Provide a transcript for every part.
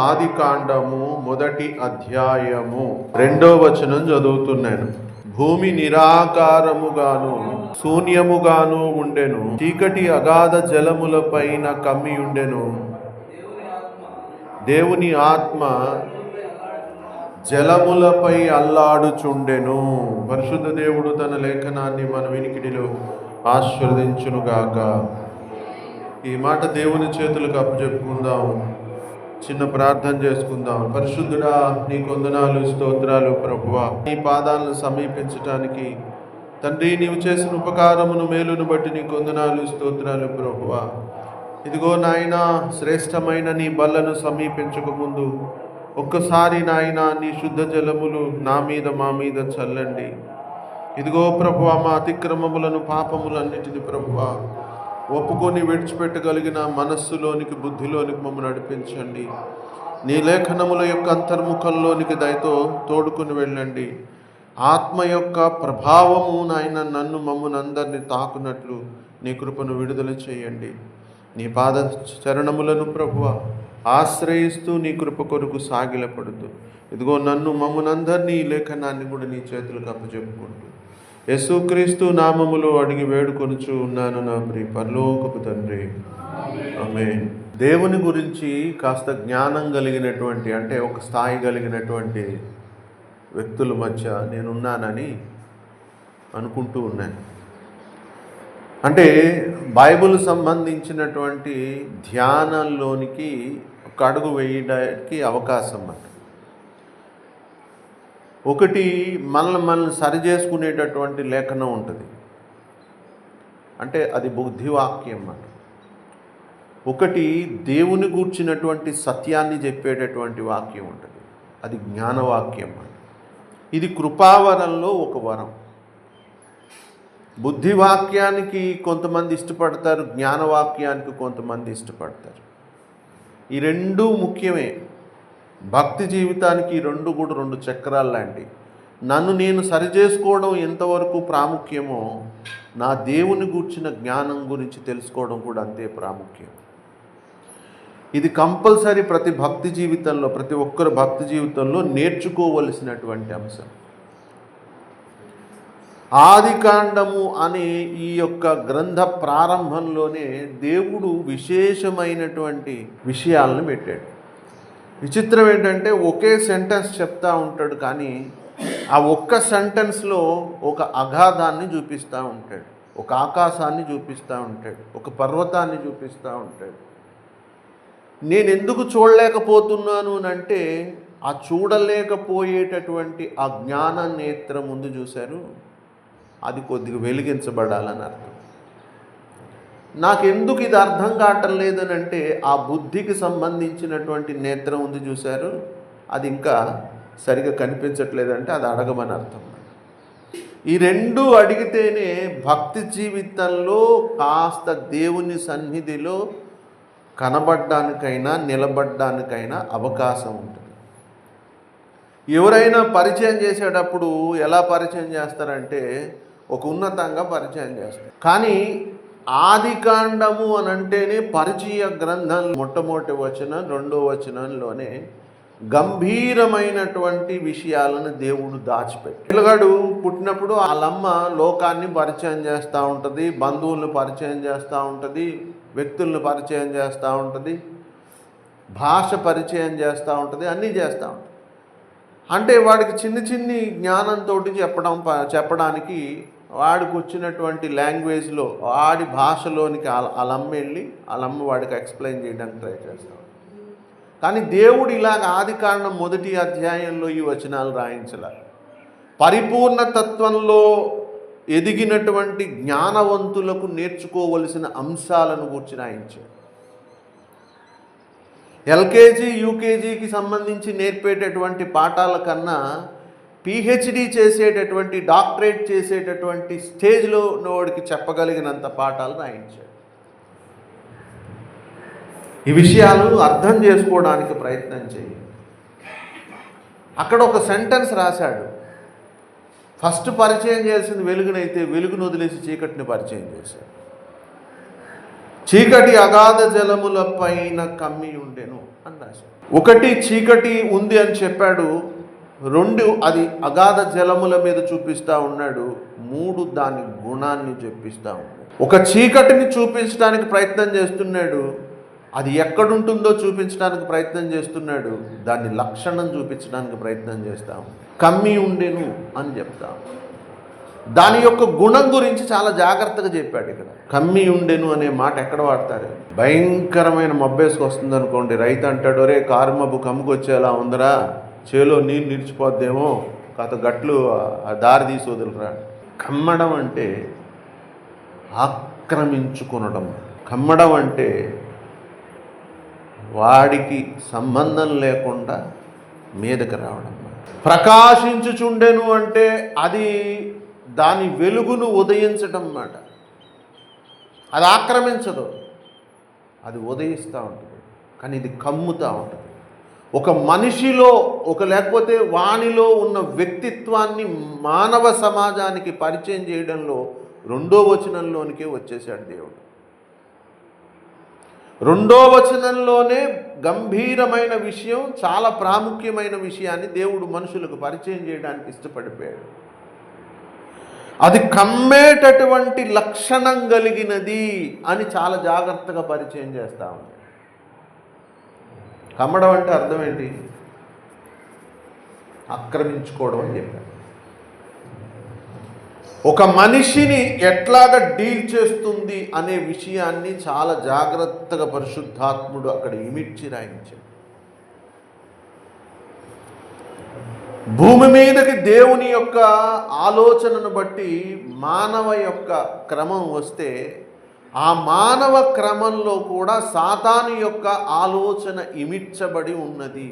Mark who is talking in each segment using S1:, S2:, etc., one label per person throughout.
S1: ఆది కాండము మొదటి అధ్యాయము రెండో వచనం చదువుతున్నాను. భూమి నిరాకారముగాను శూన్యముగాను ఉండెను. చీకటి అగాధ జలముల పైన కమ్మి ఉండెను. దేవుని ఆత్మ జలములపై అల్లాడుచుండెను. పరిశుద్ధ దేవుడు తన లేఖనాన్ని మన వినికిడిలో ఆశీర్వదించునుగాక. ఈ మాట దేవుని చేతులకు అప్పచెప్పుకుందాం. చిన్న ప్రార్థన చేసుకుందాం. పరిశుద్ధుడా నీ కొందనాలు స్తోత్రాలు ప్రభువ నీ పాదాలను సమీపించటానికి తండ్రి నీవు చేసిన ఉపకారమును మేలును బట్టి నీ కొందనాలు స్తోత్రాలు ప్రభువ. ఇదిగో నాయన శ్రేష్టమైన నీ బల్లను సమీపించక ముందు ఒక్కసారి నాయన నీ శుద్ధ జలములు నా మీద మా మీద చల్లండి. ఇదిగో ప్రభువ మా అతిక్రమములను పాపములన్నిటిని ప్రభువా ఒప్పుకొని విడిచిపెట్టగలిగిన మనస్సులోనికి బుద్ధిలోనికి మమ్మల్ని నడిపించండి. నీ లేఖనముల యొక్క అంతర్ముఖంలోనికి దయతో తోడుకుని వెళ్ళండి. ఆత్మ యొక్క ప్రభావము నాయన నన్ను మమ్మల్ని అందరినీ తాకునట్లు నీ కృపను విడుదల చేయండి. నీ పాద చరణములను ప్రభువ ఆశ్రయిస్తూ నీ కృప కొరకు సాగిలపడుతూ. ఇదిగో నన్ను మమ్మల్ని ఈ లేఖనాన్ని కూడా నీ చేతులకు అప్పచెప్పుకుంటూ. యేసుక్రీస్తు నామములో అడిగి వేడుకొనుచు ఉన్నాను నా ప్రి పరలోకపు తండ్రి. ఆమె దేవుని గురించి కాస్త జ్ఞానం కలిగినటువంటి అంటే ఒక స్థాయి కలిగినటువంటి వ్యక్తుల మధ్య నేనున్నానని అనుకుంటూ ఉన్నాను. అంటే బైబిల్ సంబంధించినటువంటి ధ్యానంలోనికి ఒక అడుగు వేయడానికి అవకాశం అన్నమాట ఒకటి మనల్ని మనల్ని సరి చేసుకునేటటువంటి లేఖనం ఉంటుంది. అంటే అది బుద్ధివాక్యం అన్నమాట. ఒకటి దేవుని గూర్చినటువంటి సత్యాన్ని చెప్పేటటువంటి వాక్యం ఉంటుంది. అది జ్ఞానవాక్యం అన్నమాట. ఇది కృపావరంలో ఒక వరం. బుద్ధివాక్యానికి కొంతమంది ఇష్టపడతారు జ్ఞానవాక్యానికి కొంతమంది ఇష్టపడతారు. ఈ రెండూ ముఖ్యమే. భక్తి జీవితానికి రెండు కూడా రెండు చక్రాలు లాంటి నన్ను నేను సరిచేసుకోవడం ఎంతవరకు ప్రాముఖ్యమో నా దేవుని గూర్చిన జ్ఞానం గురించి తెలుసుకోవడం కూడా అంతే ప్రాముఖ్యం. ఇది కంపల్సరీ ప్రతి భక్తి జీవితంలో ప్రతి ఒక్కరు భక్తి జీవితంలో నేర్చుకోవలసినటువంటి అంశం. ఆదికాండము అనే ఈ యొక్క గ్రంథ ప్రారంభంలోనే దేవుడు విశేషమైనటువంటి విషయాలను పెట్టాడు. విచిత్రం ఏంటంటే ఒకే సెంటెన్స్ చెప్తా ఉంటాడు కానీ ఆ ఒక్క సెంటెన్స్లో ఒక అగాధాన్ని చూపిస్తూ ఉంటాడు. ఒక ఆకాశాన్ని చూపిస్తూ ఉంటాడు. ఒక పర్వతాన్ని చూపిస్తూ ఉంటాడు. నేను ఎందుకు చూడలేకపోతున్నాను అని అంటే ఆ చూడలేకపోయేటటువంటి ఆ జ్ఞాన నేత్రం ముందు చూశారు? అది కొద్దిగా వెలిగించబడాలని అర్థం. నాకెందుకు ఇది అర్థం కావటం లేదని అంటే ఆ బుద్ధికి సంబంధించినటువంటి నేత్రం ఉంది చూశారు. అది ఇంకా సరిగా కనిపించట్లేదంటే అది అడగమని అర్థం. ఈ రెండు అడిగితేనే భక్తి జీవితంలో కాస్త దేవుని సన్నిధిలో కనబడ్డానికైనా నిలబడ్డానికైనా అవకాశం ఉంటుంది. ఎవరైనా పరిచయం చేసేటప్పుడు ఎలా పరిచయం చేస్తారంటే ఒక ఉన్నతంగా పరిచయం చేస్తారు. కానీ ఆదికాండము అని అంటేనే పరిచయ గ్రంథం మొట్టమొదటి వచనం రెండో వచనంలోనే గంభీరమైనటువంటి విషయాలను దేవుడు దాచిపెట్టి పిల్లగాడు పుట్టినప్పుడు వాళ్ళమ్మ లోకాన్ని పరిచయం చేస్తూ ఉంటుంది బంధువులను పరిచయం చేస్తూ ఉంటుంది వ్యక్తులను పరిచయం చేస్తూ ఉంటుంది భాష పరిచయం చేస్తూ ఉంటుంది అన్నీ చేస్తూ ఉంటుంది. అంటే వాడికి చిన్ని చిన్ని జ్ఞానంతో చెప్పడం ప- చెప్పడానికి వాడికి వచ్చినటువంటి లాంగ్వేజ్లో వాడి భాషలోనికి వాళ్ళ వాళ్ళమ్మ వెళ్ళి వాళ్ళమ్మ వాడికి ఎక్స్ప్లెయిన్ చేయడానికి ట్రై చేస్తాం కానీ దేవుడు ఇలాగ ఆది కారణం మొదటి అధ్యాయంలో ఈ వచనాలు రాయించాల. పరిపూర్ణ తత్వంలో ఎదిగినటువంటి జ్ఞానవంతులకు నేర్చుకోవలసిన అంశాలను గురించి రాయించాడు. ఎల్కేజీ యూకేజీకి సంబంధించి నేర్పేటటువంటి పాఠాల కన్నా పిహెచ్డి చేసేటటువంటి డాక్టరేట్ చేసేటటువంటి స్టేజ్లో నోడికి చెప్పగలిగినంత పాఠాలు రాయించాడు. ఈ విషయాలు అర్థం చేసుకోవడానికి ప్రయత్నం చేయి. అక్కడ ఒక సెంటెన్స్ రాశాడు. ఫస్ట్ పరిచయం చేయాల్సింది వెలుగునైతే వెలుగును వదిలేసి చీకటిని పరిచయం చేశాడు. చీకటి అగాధ జలముల పైన కమ్మి ఉండెను అని రాశాడు. ఒకటి చీకటి ఉంది అని చెప్పాడు. రెండు అది అగాధ జలముల మీద చూపిస్తా ఉన్నాడు. మూడు దాని గుణాన్ని చెప్పిస్తూ ఉన్నాడు. ఒక చీకటిని చూపించడానికి ప్రయత్నం చేస్తున్నాడు. అది ఎక్కడుంటుందో చూపించడానికి ప్రయత్నం చేస్తున్నాడు. దాని లక్షణం చూపించడానికి ప్రయత్నం చేస్తాం కమ్మి ఉండెను అని చెప్తాం దాని యొక్క గుణం గురించి చాలా జాగ్రత్తగా చెప్పాడు ఇక్కడ. కమ్మి ఉండెను అనే మాట ఎక్కడ వాడతారు? భయంకరమైన మబ్బేసుకు వస్తుంది అనుకోండి రైతు అంటాడు రే కారు మబ్బు కమ్ముకొచ్చేలా ఉందరా. చేలో నీళ్ళు నిలిచిపోద్దేమో కాత గట్లు ఆ దారి తీసి వదులురా కమ్మడం అంటే ఆక్రమించుకొనడం. కమ్మడం అంటే వాడికి సంబంధం లేకుండా మీదకి రావడం. ప్రకాశించుచుండెను అంటే అది దాని వెలుగును ఉదయించడం అన్నమాట. అది ఆక్రమించదు. అది ఉదయిస్తూ ఉంటుంది. కానీ ఇది కమ్ముతూ ఉంటుంది. ఒక మనిషిలో ఒక లేకపోతే వానిలో ఉన్న వ్యక్తిత్వాన్ని మానవ సమాజానికి పరిచయం చేయడంలో రెండో వచనంలోనికే వచ్చేసాడు దేవుడు. రెండో వచనంలోనే గంభీరమైన విషయం చాలా ప్రాముఖ్యమైన విషయాన్ని దేవుడు మనుషులకు పరిచయం చేయడానికి ఇష్టపడిపోయాడు. అది కమ్మేటటువంటి లక్షణం కలిగినది అని చాలా జాగ్రత్తగా పరిచయం చేస్తా ఉంది. కమ్మడం అంటే అర్థం ఏంటి? ఆక్రమించుకోవడం అని చెప్పారు. ఒక మనిషిని ఎట్లాగా డీల్ చేస్తుంది అనే విషయాన్ని చాలా జాగ్రత్తగా పరిశుద్ధాత్ముడు అక్కడ ఇమిడ్చి రాయించాడు. భూమి మీదకి దేవుని యొక్క ఆలోచనను బట్టి మానవ యొక్క క్రమం వస్తే ఆ మానవ క్రమంలో కూడా సాతాను యొక్క ఆలోచన ఇమిడ్చబడి ఉన్నది.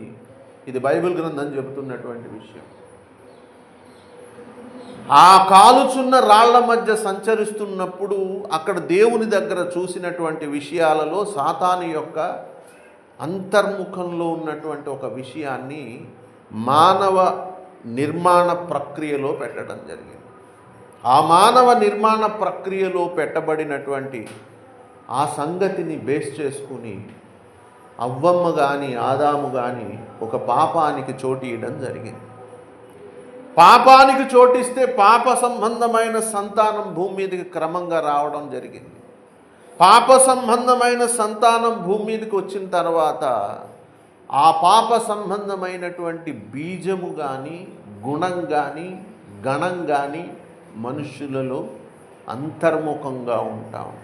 S1: ఇది బైబిల్ గ్రంథం చెబుతున్నటువంటి విషయం. ఆ కాలుచున్న రాళ్ళ మధ్య సంచరిస్తున్నప్పుడు అక్కడ దేవుని దగ్గర చూసినటువంటి విషయాలలో సాతాను యొక్క అంతర్ముఖంలో ఉన్నటువంటి ఒక విషయాన్ని మానవ నిర్మాణ ప్రక్రియలో పెట్టడం జరిగింది. ఆ మానవ నిర్మాణ ప్రక్రియలో పెట్టబడినటువంటి ఆ సంగతిని బేస్ చేసుకుని అవ్వమ్మ కానీ ఆదాము కానీ ఒక పాపానికి చోటు ఇవ్వడం జరిగింది. పాపానికి చోటిస్తే పాప సంబంధమైన సంతానం భూమి మీదకి క్రమంగా రావడం జరిగింది. పాప సంబంధమైన సంతానం భూమి మీదకి వచ్చిన తర్వాత ఆ పాప సంబంధమైనటువంటి బీజము కానీ గుణం కానీ గణం కానీ మనుషులలో అంతర్ముఖంగా ఉంటాం.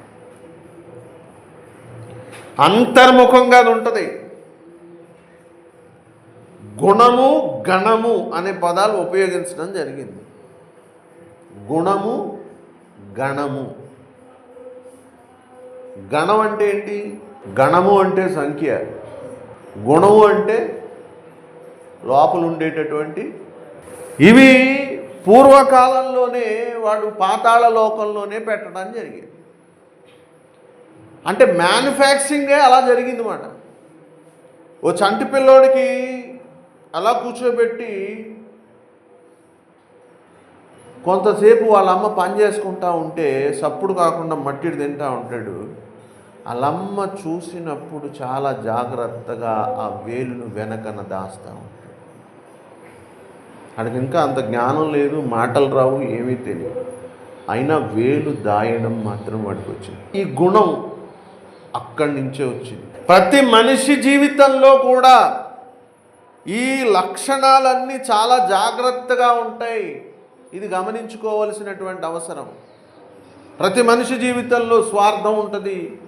S1: అంతర్ముఖంగా ఉంటుంది. గుణము గణము అనే పదాలు ఉపయోగించడం జరిగింది. గుణము గణము. గణం అంటే ఏంటి? గణము అంటే సంఖ్య. గుణము అంటే లోపల ఉండేటటువంటి ఇవి పూర్వకాలంలోనే వాడు పాతాళ లోకంలోనే పెట్టడం జరిగింది. అంటే మ్యానుఫ్యాక్చరింగే అలా జరిగింది మాట ఓ చంటి పిల్లోడికి అలా కూర్చోబెట్టి కొంతసేపు వాళ్ళ అమ్మ పని చేసుకుంటా ఉంటే సప్పుడు కాకుండా మట్టిడి తింటా ఉంటాడు. వాళ్ళమ్మ చూసినప్పుడు చాలా జాగ్రత్తగా ఆ వేలును వెనకన దాస్తా ఉంటాడు. వాడికి ఇంకా అంత జ్ఞానం లేదు మాటలు రావు ఏమీ తెలియదు. అయినా వేలు దాయడం మాత్రం వాడికి వచ్చింది. ఈ గుణం అక్కడి నుంచే వచ్చింది. ప్రతి మనిషి జీవితంలో కూడా ఈ లక్షణాలన్నీ చాలా జాగ్రత్తగా ఉంటాయి. ఇది గమనించుకోవలసినటువంటి అవసరం. ప్రతి మనిషి జీవితంలో స్వార్థం ఉంటుంది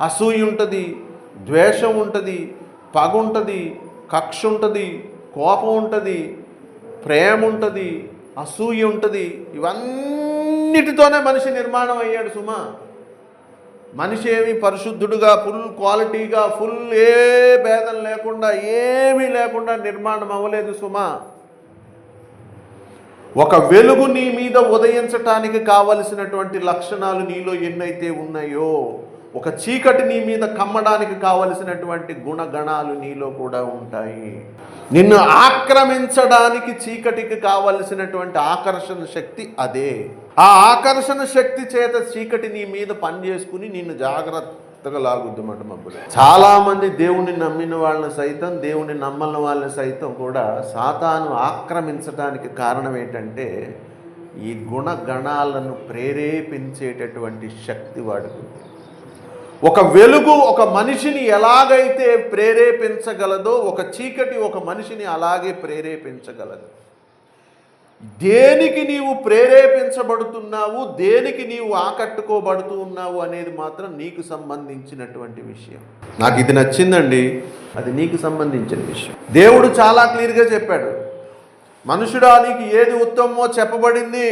S1: అసూయ ఉంటుంది ద్వేషం ఉంటుంది పగుంటుంది కక్ష ఉంటుంది కోపం ఉంటుంది ప్రేమ ఉంటుంది అసూయ ఉంటుంది ఇవన్నిటితోనే మనిషి నిర్మాణం అయ్యాడు సుమా. మనిషి ఏమి పరిశుద్ధుడుగా ఫుల్ క్వాలిటీగా ఫుల్ ఏ భేదం లేకుండా ఏమీ లేకుండా నిర్మాణం అవ్వలేదు సుమా. ఒక వెలుగు నీ మీద ఉదయించటానికి కావలసినటువంటి లక్షణాలు నీలో ఎన్నైతే ఉన్నాయో ఒక చీకటి నీ మీద కమ్మడానికి కావలసినటువంటి గుణగణాలు నీలో కూడా ఉంటాయి. నిన్ను ఆక్రమించడానికి చీకటికి కావలసినటువంటి ఆకర్షణ శక్తి అదే. ఆ ఆకర్షణ శక్తి చేత చీకటి నీ మీద పనిచేసుకుని నిన్ను జాగ్రత్త మెత్తగా లాగుద్దన్నమాట మబ్బులు. చాలా మంది దేవుణ్ణి నమ్మిన వాళ్ళని సైతం దేవుణ్ణి నమ్మని వాళ్ళని సైతం కూడా సాతాను ఆక్రమించడానికి కారణం ఏంటంటే ఈ గుణగణాలను ప్రేరేపించేటటువంటి శక్తి వాడుకుంది. ఒక వెలుగు ఒక మనిషిని ఎలాగైతే ప్రేరేపించగలదో ఒక చీకటి ఒక మనిషిని అలాగే ప్రేరేపించగలదు. దేనికి నీవు ప్రేరేపించబడుతున్నావు దేనికి నీవు ఆకట్టుకోబడుతూ ఉన్నావు అనేది మాత్రం నీకు సంబంధించినటువంటి విషయం. నాకు ఇది నచ్చిందండి అది నీకు సంబంధించిన విషయం. దేవుడు చాలా క్లియర్గా చెప్పాడు మనుషుడా నీకు ఏది ఉత్తమమో చెప్పబడింది.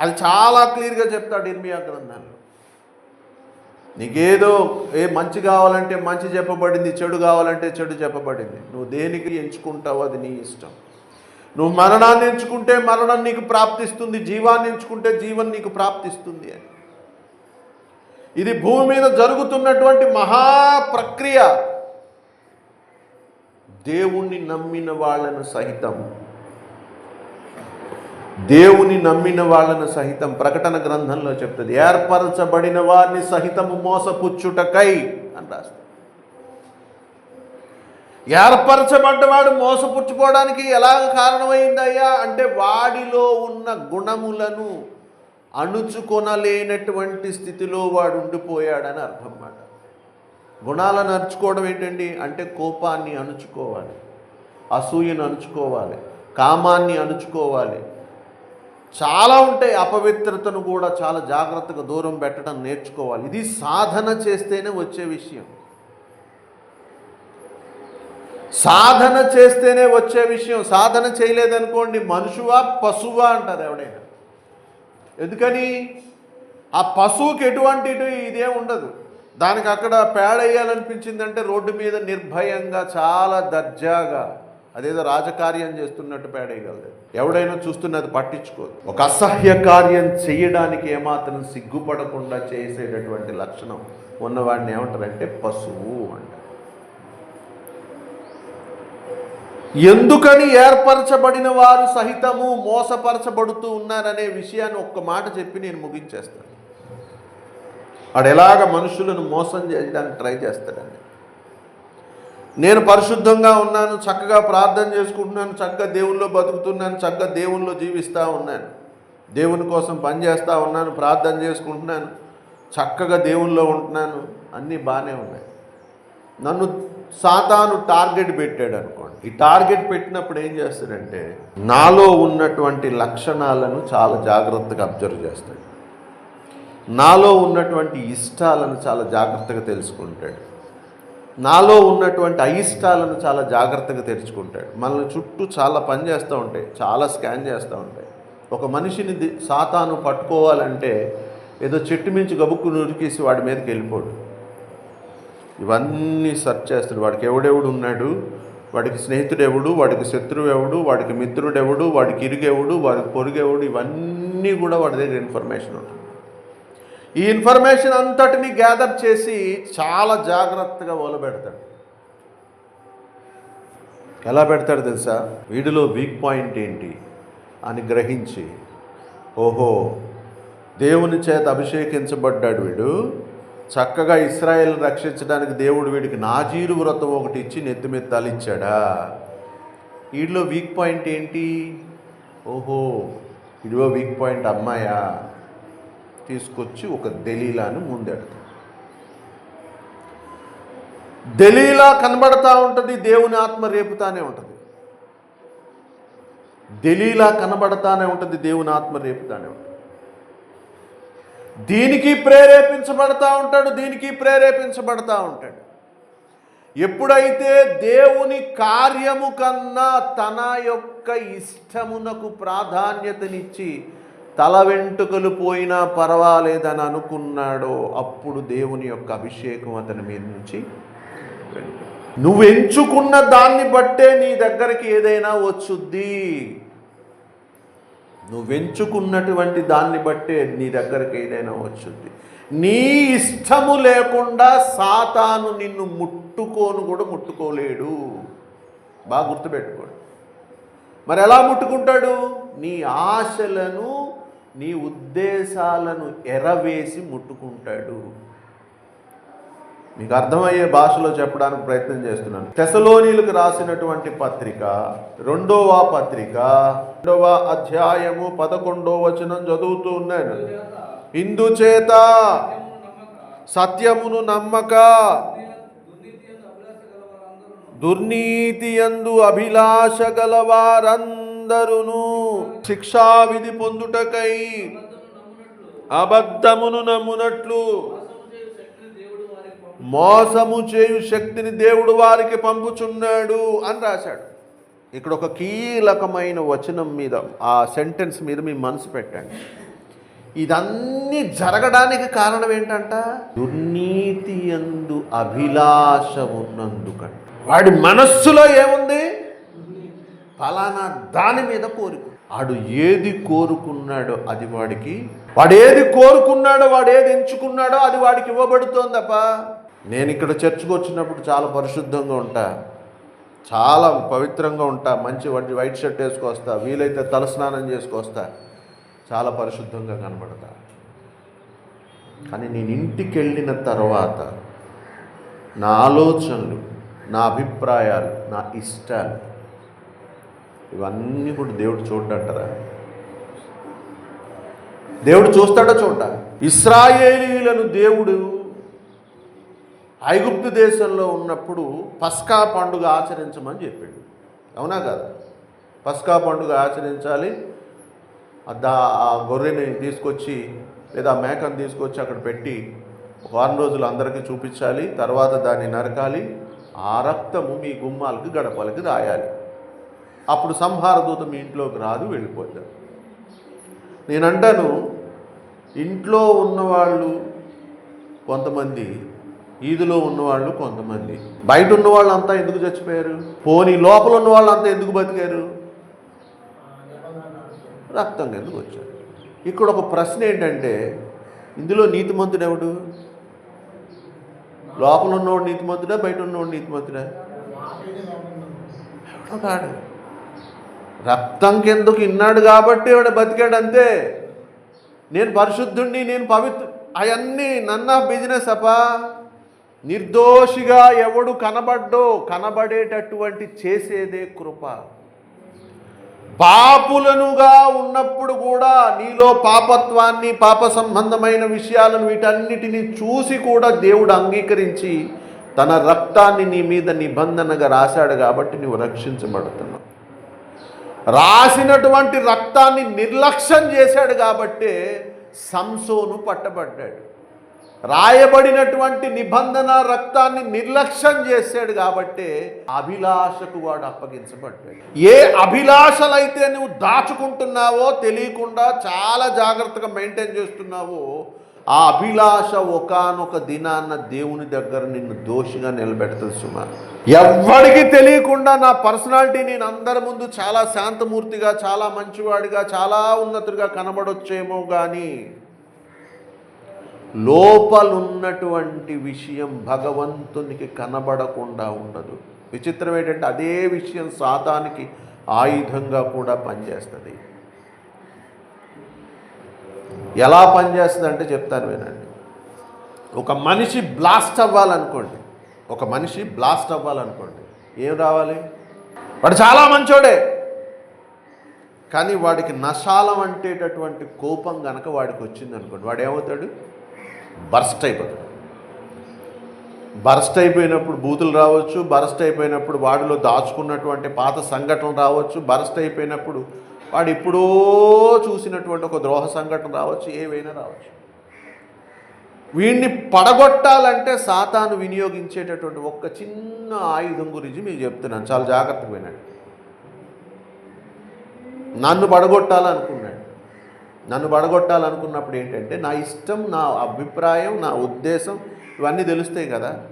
S1: అది చాలా క్లియర్గా చెప్తాడు ఇర్మియా గ్రంథాన్ని నీకేదో ఏ మంచి కావాలంటే మంచి చెప్పబడింది చెడు కావాలంటే చెడు చెప్పబడింది. నువ్వు దేనికి ఎంచుకుంటావు అది నీ ఇష్టం. నువ్వు మరణాన్ని ఎంచుకుంటే మరణం నీకు ప్రాప్తిస్తుంది జీవాన్ని ఎంచుకుంటే జీవం నీకు ప్రాప్తిస్తుంది అని. ఇది భూమి మీద జరుగుతున్నటువంటి మహా ప్రక్రియ. దేవుణ్ణి నమ్మిన వాళ్ళను సహితం దేవుని నమ్మిన వాళ్ళను సహితం ప్రకటన గ్రంథంలో చెప్తుంది. ఏర్పరచబడిన వారిని సహితము మోసపుచ్చుటకై అని రాస్తుంది. ఏర్పరచబడ్డవాడు మోసపుచ్చుకోవడానికి ఎలా కారణమైందయ్యా? అంటే వాడిలో ఉన్న గుణములను అణుచుకొనలేనటువంటి స్థితిలో వాడు ఉండిపోయాడని అర్థం మాట. గుణాలను అణుచుకోవడం ఏంటండి? అంటే కోపాన్ని అణుచుకోవాలి అసూయను అణుచుకోవాలి కామాన్ని అణుచుకోవాలి చాలా ఉంటాయి అపవిత్రతను కూడా చాలా జాగ్రత్తగా దూరం పెట్టడం నేర్చుకోవాలి. ఇది సాధన చేస్తేనే వచ్చే విషయం. సాధన చేస్తేనే వచ్చే విషయం. సాధన చేయలేదనుకోండి మనుషువా పశువా అంటారు ఎవడైనా ఎందుకని? ఆ పశువుకి ఎటువంటి ఇదే ఉండదు. దానికి అక్కడ పేడ వేయాలనిపించిందంటే రోడ్డు మీద నిర్భయంగా చాలా దర్జాగా అదేదో రాజకార్యం చేస్తున్నట్టు పేడేయగలదు. ఎవడైనా చూస్తున్నది పట్టించుకోదు. ఒక అసహ్య కార్యం చేయడానికి ఏమాత్రం సిగ్గుపడకుండా చేసేటటువంటి లక్షణం ఉన్నవాడిని ఏమంటారంటే పశువు అంటారు ఎందుకని ఏర్పరచబడిన వారు సహితము మోసపరచబడుతూ ఉన్నారనే విషయాన్ని ఒక్క మాట చెప్పి నేను ముగించేస్తాను. వాడు ఎలాగ మనుషులను మోసం చేయడానికి ట్రై చేస్తాడండి. నేను పరిశుద్ధంగా ఉన్నాను చక్కగా ప్రార్థన చేసుకుంటున్నాను చక్కగా దేవుల్లో బతుకుతున్నాను చక్కగా దేవుల్లో జీవిస్తూ ఉన్నాను. దేవుని కోసం పనిచేస్తూ ఉన్నాను ప్రార్థన చేసుకుంటున్నాను చక్కగా దేవుల్లో ఉంటున్నాను అన్నీ బాగానే ఉన్నాయి. నన్ను సాతాను టార్గెట్ పెట్టాడు అనుకోండి. ఈ టార్గెట్ పెట్టినప్పుడు ఏం చేస్తాడంటే నాలో ఉన్నటువంటి లక్షణాలను చాలా జాగ్రత్తగా అబ్జర్వ్ చేస్తాడు. నాలో ఉన్నటువంటి ఇష్టాలను చాలా జాగ్రత్తగా తెలుసుకుంటాడు. నాలో ఉన్నటువంటి అయిష్టాలను చాలా జాగ్రత్తగా తెరుచుకుంటాడు. మనల్ని చుట్టూ చాలా పని చేస్తూ ఉంటాయి చాలా స్కాన్ చేస్తూ ఉంటాయి. ఒక మనిషిని సాతాను పట్టుకోవాలంటే ఏదో చెట్టు మించి గబుక్కు నురికేసి వాడి మీదకి వెళ్ళిపోడు. ఇవన్నీ సెర్చ్ చేస్తాడు. వాడికి ఎవడెవడు ఉన్నాడు? వాడికి స్నేహితుడు ఎవడు వాడికి శత్రువు ఎవడు వాడికి మిత్రుడు ఎవడు వాడికి ఇరుగెవడు? వాడికి పొరుగెవడు? ఇవన్నీ కూడా వాడి దగ్గర ఇన్ఫర్మేషన్ ఉంటుంది. ఈ ఇన్ఫర్మేషన్ అంతటిని గ్యాదర్ చేసి చాలా జాగ్రత్తగా మొదలుపెడతాడు ఎలా పెడతాడు తెలుసా? వీడిలో వీక్ పాయింట్ ఏంటి అని గ్రహించి ఓహో దేవుని చేత అభిషేకించబడ్డాడు వీడు. చక్కగా ఇస్రాయేల్ రక్షించడానికి దేవుడు వీడికి నాజీరు వ్రతం ఒకటి ఇచ్చి మీద ఇచ్చాడా వీడిలో వీక్ పాయింట్ ఏంటి? ఓహో ఇదిగో వీక్ పాయింట్ అమ్మాయా? తీసుకొచ్చి ఒక దలీలాను ముందెడతాడు. దలీలా కనబడతా ఉంటుంది దేవుని ఆత్మ రేపుతానే ఉంటుంది. దలీలా కనబడతానే ఉంటుంది దేవుని ఆత్మ రేపుతానే ఉంటుంది. దీనికి ప్రేరేపించబడతా ఉంటాడు దీనికి ప్రేరేపించబడతా ఉంటాడు. ఎప్పుడైతే దేవుని కార్యము కన్నా తన యొక్క ఇష్టమునకు ప్రాధాన్యతనిచ్చి తల వెంట్రుకలు పోయినా పర్వాలేదని అనుకున్నాడో అప్పుడు దేవుని యొక్క అభిషేకం అతని మీద నుంచి నువ్వు ఎంచుకున్న దాన్ని బట్టే నీ దగ్గరికి ఏదైనా వచ్చుద్ది. నువ్వు ఎంచుకున్నటువంటి దాన్ని బట్టే నీ దగ్గరికి ఏదైనా వచ్చుద్ది. నీ ఇష్టము లేకుండా సాతాను నిన్ను ముట్టుకోను కూడా ముట్టుకోలేడు. బాగా గుర్తుపెట్టుకోడు. మరి ఎలా ముట్టుకుంటాడు? నీ ఆశలను నీ ఉద్దేశాలను ఎరవేసి ముట్టుకుంటాడు. మీకు అర్థమయ్యే భాషలో చెప్పడానికి ప్రయత్నం చేస్తున్నాను. తెసలోనీలకు రాసినటువంటి పత్రిక రెండవ పత్రిక రెండవ అధ్యాయము పదకొండవ వచనం చదువుతూ ఉన్నాను. ఇందుచేత సత్యమును నమ్మక దుర్నీతి యందు అభిలాష అందరును శిక్షావిధి పొందుటకై అబద్ధమును నమ్మునట్లు మోసము చేయు శక్తిని దేవుడు వారికి పంపుచున్నాడు అని రాశాడు. ఇక్కడ ఒక కీలకమైన వచనం మీద ఆ సెంటెన్స్ మీద మీ మనసు పెట్టండి. ఇదన్నీ జరగడానికి కారణం ఏంటంట? దుర్నీతి ఎందు అభిలాష ఉన్నందుకంట. వాడి మనస్సులో ఏముంది? ఫలానా దాని మీద కోరిక. వాడు ఏది కోరుకున్నాడో అది వాడికి వాడు ఏది కోరుకున్నాడో వాడు ఏది ఎంచుకున్నాడో అది వాడికి ఇవ్వబడుతోందప్ప. నేను ఇక్కడ చర్చకు వచ్చినప్పుడు చాలా పరిశుద్ధంగా ఉంటా చాలా పవిత్రంగా ఉంటా మంచి వంటి వైట్ షర్ట్ వేసుకొస్తా వీలైతే తలస్నానం చేసుకొస్తా చాలా పరిశుద్ధంగా కనబడతా. కానీ నేను ఇంటికి వెళ్ళిన తర్వాత నా ఆలోచనలు నా అభిప్రాయాలు నా ఇష్టాలు ఇవన్నీ కూడా దేవుడు చూడంటారా దేవుడు చూస్తాడో చూడ ఇస్రాయేలీలను దేవుడు ఐగుప్తు దేశంలో ఉన్నప్పుడు పస్కా పండుగ ఆచరించమని చెప్పాడు. అవునా కదా? పస్కా పండుగ ఆచరించాలి. దా ఆ గొర్రెని తీసుకొచ్చి లేదా మేకను తీసుకొచ్చి అక్కడ పెట్టి వారం రోజులు అందరికీ చూపించాలి. తర్వాత దాన్ని నరకాలి. ఆ రక్తము మీ గుమ్మాలకి గడపలకి రాయాలి. అప్పుడు సంహార దూత మీ ఇంట్లోకి రాదు వెళ్ళిపోతారు నేను అంటాను ఇంట్లో ఉన్నవాళ్ళు కొంతమంది ఈదులో ఉన్నవాళ్ళు కొంతమంది. బయట ఉన్న వాళ్ళంతా ఎందుకు చచ్చిపోయారు? పోనీ లోపల ఉన్న వాళ్ళంతా ఎందుకు బతికారు? రక్తం కిందకు వచ్చారు. ఇక్కడ ఒక ప్రశ్న ఏంటంటే ఇందులో నీతిమంతుడు ఎవడు? లోపల ఉన్నవాడు నీతిమంతుడా బయట ఉన్నవాడు నీతిమంతుడా? ఎవడో కాడు రక్తం కిందకు ఇన్నాడు కాబట్టి వాడు బతికాడు అంతే నేను పరిశుద్ధుణ్ణి నేను పవిత్ర అవన్నీ నన్న బిజినెస్ అపా నిర్దోషిగా ఎవడు కనబడ్డో కనబడేటటువంటి చేసేదే కృప. పాపులనుగా ఉన్నప్పుడు కూడా నీలో పాపత్వాన్ని పాప సంబంధమైన విషయాలను వీటన్నిటిని చూసి కూడా దేవుడు అంగీకరించి తన రక్తాన్ని నీ మీద నిబంధనగా రాశాడు కాబట్టి నువ్వు రక్షించబడుతున్నావు. రాసినటువంటి రక్తాన్ని నిర్లక్ష్యం చేశాడు కాబట్టే సంసోను పట్టబడ్డాడు. రాయబడినటువంటి నిబంధన రక్తాన్ని నిర్లక్ష్యం చేశాడు కాబట్టి అభిలాషకు వాడు అప్పగించబడ్డాడు. ఏ అభిలాషలైతే నువ్వు దాచుకుంటున్నావో తెలియకుండా చాలా జాగ్రత్తగా మెయింటైన్ చేస్తున్నావో ఆ అభిలాష ఒకానొక దినాన్న దేవుని దగ్గర నిన్ను దోషిగా నిలబెడుతుంది సుమా ఎవ్వడికి తెలియకుండా నా పర్సనాలిటీ నేను అందరి ముందు చాలా శాంతమూర్తిగా చాలా మంచివాడిగా చాలా ఉన్నతుడిగా కనబడొచ్చేమో కానీ లోపలున్నటువంటి విషయం భగవంతునికి కనబడకుండా ఉండదు. విచిత్రం ఏంటంటే అదే విషయం సాతానికి ఆయుధంగా కూడా పనిచేస్తుంది. ఎలా పనిచేస్తుంది అంటే చెప్తాను వినండి. ఒక మనిషి బ్లాస్ట్ అవ్వాలనుకోండి ఒక మనిషి బ్లాస్ట్ అవ్వాలనుకోండి ఏం రావాలి? వాడు చాలా మంచోడే కానీ వాడికి నశాలం అంటేటటువంటి కోపం గనక వాడికి వచ్చింది అనుకోండి వాడు ఏమవుతాడు? బర్స్ట్ అయిపోతాడు. బర్స్ట్ అయిపోయినప్పుడు బూతులు రావచ్చు బర్స్ట్ అయిపోయినప్పుడు వాడిలో దాచుకున్నటువంటి పాత సంఘటనలు రావచ్చు బర్స్ట్ అయిపోయినప్పుడు వాడు ఎప్పుడో చూసినటువంటి ఒక ద్రోహ సంఘటన రావచ్చు ఏవైనా రావచ్చు. వీడిని పడగొట్టాలంటే సాతాను వినియోగించేటటువంటి ఒక్క చిన్న ఆయుధం గురించి మీకు చెప్తున్నాను. చాలా జాగ్రత్తగా వినండి. నన్ను పడగొట్టాలనుకున్నాడు. నన్ను పడగొట్టాలనుకున్నప్పుడు ఏంటంటే నా ఇష్టం నా అభిప్రాయం నా ఉద్దేశం ఇవన్నీ తెలుస్తాయి కదా.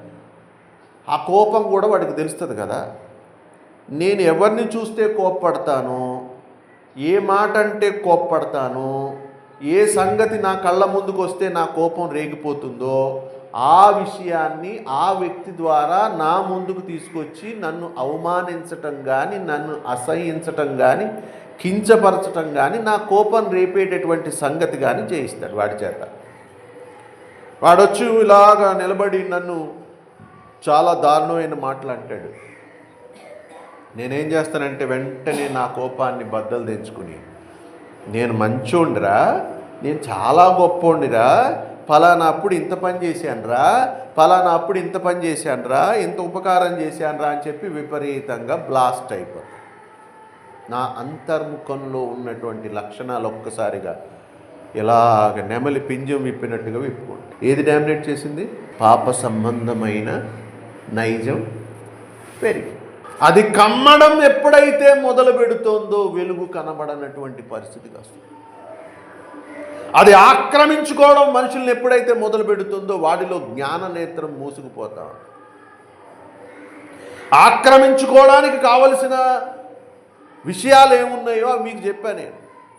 S1: ఆ కోపం కూడా వాడికి తెలుస్తుంది కదా. నేను ఎవరిని చూస్తే కోప్పడతానో ఏ మాట అంటే కోప్పడతాను ఏ సంగతి నా కళ్ళ ముందుకు వస్తే నా కోపం రేగిపోతుందో ఆ విషయాన్ని ఆ వ్యక్తి ద్వారా నా ముందుకు తీసుకొచ్చి నన్ను అవమానించటం కానీ నన్ను అసహించటం కానీ కించపరచటం కానీ నా కోపం రేపేటటువంటి సంగతి కానీ చేయిస్తాడు వాడి చేత. వాడొచ్చి ఇలాగా నిలబడి నన్ను చాలా దారుణమైన మాటలు అంటాడు. నేనేం చేస్తానంటే వెంటనే నా కోపాన్ని బద్దలు తెచ్చుకుని నేను మంచోండిరా నేను చాలా గొప్పోండిరా ఫలానా అప్పుడు ఇంత పని చేశానురా ఫలానా అప్పుడు ఇంత పని చేశానురా ఇంత ఉపకారం చేశానురా అని చెప్పి విపరీతంగా బ్లాస్ట్ అయిపోతుంది నా అంతర్ముఖంలో ఉన్నటువంటి లక్షణాలు ఒక్కసారిగా ఇలాగ నెమలి పింజం విప్పినట్టుగా విప్పుకోండి ఏది డామినేట్ చేసింది? పాప సంబంధమైన నైజం పెరిగింది. అది కమ్మడం ఎప్పుడైతే మొదలు పెడుతోందో వెలుగు కనబడనటువంటి పరిస్థితికి వస్తుంది అది ఆక్రమించుకోవడం మనుషుల్ని ఎప్పుడైతే మొదలు పెడుతుందో వాడిలో జ్ఞాన నేత్రం మూసుకుపోతా ఆక్రమించుకోవడానికి కావలసిన విషయాలు ఏమున్నాయో అవి మీకు చెప్పాను నేను.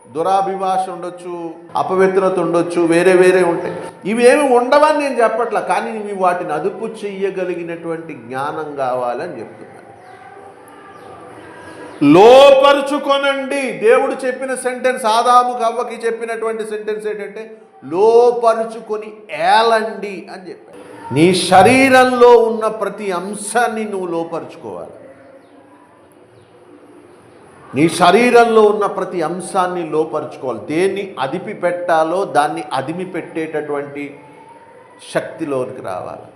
S1: దురాభిభాష ఉండొచ్చు అపవిత్రత ఉండొచ్చు వేరే వేరే ఉంటాయి. ఇవేమి ఉండవని నేను చెప్పట్లా కానీ ఇవి వాటిని అదుపు చెయ్యగలిగినటువంటి జ్ఞానం కావాలని చెప్తున్నాను లోపరుచుకొనండి. దేవుడు చెప్పిన సెంటెన్స్ ఆదాము కవ్వకి చెప్పినటువంటి సెంటెన్స్ ఏంటంటే లోపరుచుకొని ఏలండి అని చెప్పాడు. నీ శరీరంలో ఉన్న ప్రతి అంశాన్ని నువ్వు లోపరుచుకోవాలి. నీ శరీరంలో ఉన్న ప్రతి అంశాన్ని లోపరుచుకోవాలి. దేన్ని అదిపి పెట్టాలో దాన్ని అదిమి పెట్టేటటువంటి శక్తిలోనికి రావాలి.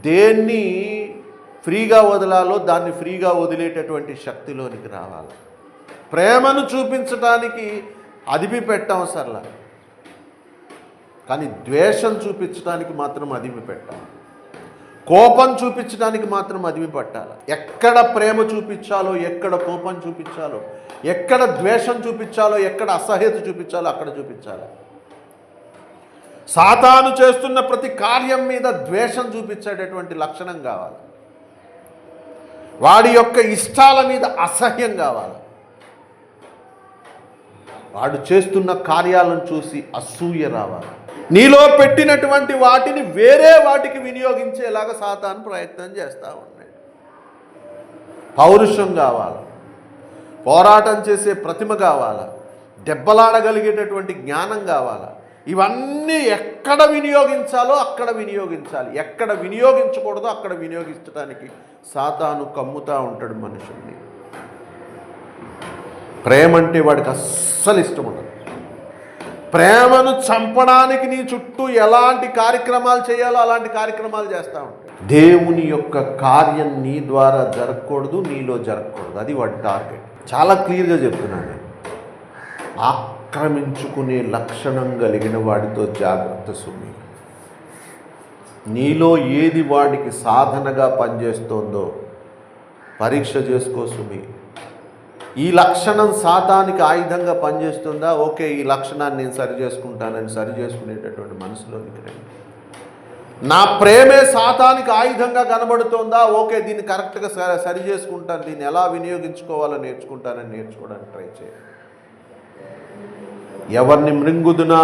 S1: దేన్ని ఫ్రీగా వదలాలో దాన్ని ఫ్రీగా వదిలేటటువంటి శక్తిలోనికి రావాలి. ప్రేమను చూపించడానికి అదిపి పెట్టవసరలా కానీ ద్వేషం చూపించడానికి మాత్రం అదిమి పెట్టాలి. కోపం చూపించడానికి మాత్రం అదిమి పట్టాలి. ఎక్కడ ప్రేమ చూపించాలో ఎక్కడ కోపం చూపించాలో ఎక్కడ ద్వేషం చూపించాలో ఎక్కడ అసహ్యత చూపించాలో అక్కడ చూపించాలి. సాతాను చేస్తున్న ప్రతి కార్యం మీద ద్వేషం చూపించేటటువంటి లక్షణం కావాలి. వాడి యొక్క ఇష్టాల మీద అసహ్యం కావాలి. వాడు చేస్తున్న కార్యాలను చూసి అసూయ రావాలి. నీలో పెట్టినటువంటి వాటిని వేరే వాటికి వినియోగించేలాగా సాతాను ప్రయత్నం చేస్తూ ఉన్నాడు. పౌరుషం కావాలి. పోరాటం చేసే ప్రతిమ కావాలా. దెబ్బలాడగలిగేటటువంటి జ్ఞానం కావాలా. ఇవన్నీ ఎక్కడ వినియోగించాలో అక్కడ వినియోగించాలి. ఎక్కడ వినియోగించకూడదో అక్కడ వినియోగించడానికి సాతాను కమ్ముతా ఉంటాడు మనుషుల్ని. ప్రేమ అంటే వాడికి అస్సలు ఇష్టం ఉండదు. ప్రేమను చంపడానికి నీ చుట్టూ ఎలాంటి కార్యక్రమాలు చేయాలో అలాంటి కార్యక్రమాలు చేస్తూ ఉంటాడు. దేవుని యొక్క కార్యం నీ ద్వారా జరగకూడదు నీలో జరగకూడదు. అది వాడి టార్గెట్. చాలా క్లియర్గా చెప్తున్నాను నేను. ఆక్రమించుకునే లక్షణం కలిగిన వాడితో జాగ్రత్త సుమి. నీలో ఏది వాడికి సాధనగా పనిచేస్తోందో పరీక్ష చేసుకో సుమి. ఈ లక్షణం సాతానికి ఆయుధంగా పనిచేస్తుందా? ఓకే ఈ లక్షణాన్ని నేను సరి చేసుకుంటానని సరి చేసుకునేటటువంటి మనసులోనికి రండి. నా ప్రేమే సాతానికి ఆయుధంగా కనబడుతోందా? ఓకే దీన్ని కరెక్ట్గా సరి సరి చేసుకుంటాను. దీన్ని ఎలా వినియోగించుకోవాలో నేర్చుకుంటానని నేర్చుకోవడానికి ట్రై చేయండి. ఎవరిని మృంగుదునా?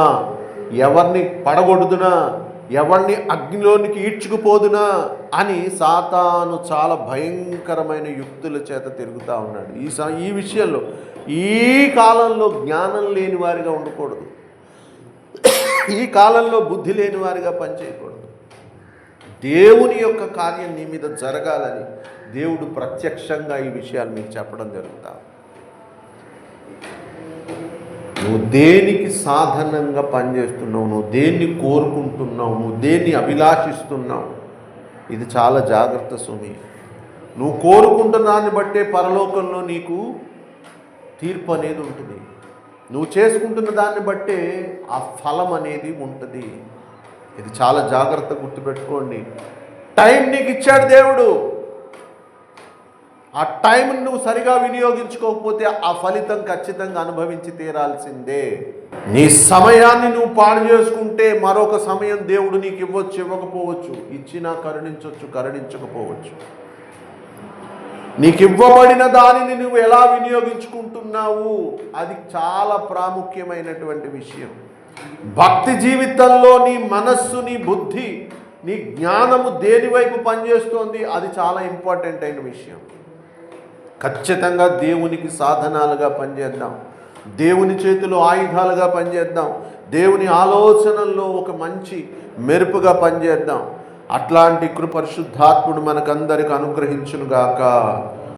S1: ఎవరిని పడగొడుదునా? ఎవరిని అగ్నిలోనికి ఈడ్చుకుపోదునా? అని సాతాను చాలా భయంకరమైన యుక్తుల చేత తిరుగుతూ ఉన్నాడు. ఈ స ఈ విషయంలో ఈ కాలంలో జ్ఞానం లేని వారిగా ఉండకూడదు. ఈ కాలంలో బుద్ధి లేని వారిగా పనిచేయకూడదు. దేవుని యొక్క కార్యం నీ మీద జరగాలని దేవుడు ప్రత్యక్షంగా ఈ విషయాలు మీకు చెప్పడం జరుగుతా. నువ్వు దేనికి సాధనంగా పనిచేస్తున్నావు? నువ్వు దేన్ని కోరుకుంటున్నావు? నువ్వు దేన్ని అభిలాషిస్తున్నావు? ఇది చాలా జాగ్రత్త సుమి. నువ్వు కోరుకుంటున్న దాన్ని బట్టే పరలోకంలో నీకు తీర్పు అనేది ఉంటుంది. నువ్వు చేసుకుంటున్న దాన్ని బట్టే ఆ ఫలం అనేది ఉంటుంది. ఇది చాలా జాగ్రత్త గుర్తుపెట్టుకోండి. టైం నీకు ఇచ్చాడు దేవుడు. ఆ టైంని నువ్వు సరిగా వినియోగించుకోకపోతే ఆ ఫలితం ఖచ్చితంగా అనుభవించి తీరాల్సిందే. నీ సమయాన్ని నువ్వు పాడు చేసుకుంటే మరొక సమయం దేవుడు నీకు ఇవ్వచ్చు ఇవ్వకపోవచ్చు. ఇచ్చినా కరుణించవచ్చు కరుణించకపోవచ్చు. నీకు ఇవ్వబడిన దానిని నువ్వు ఎలా వినియోగించుకుంటున్నావు? అది చాలా ప్రాముఖ్యమైనటువంటి విషయం. భక్తి జీవితంలో నీ మనస్సు నీ బుద్ధి నీ జ్ఞానము దేనివైపు పనిచేస్తోంది? అది చాలా ఇంపార్టెంట్ అయిన విషయం. ఖచ్చితంగా దేవునికి సాధనాలుగా పనిచేద్దాం. దేవుని చేతిలో ఆయుధాలుగా పనిచేద్దాం. దేవుని ఆలోచనల్లో ఒక మంచి మెరుపుగా పనిచేద్దాం. అట్లాంటి కృపరిశుద్ధాత్ముడు మనకందరికి అనుగ్రహించునుగాక.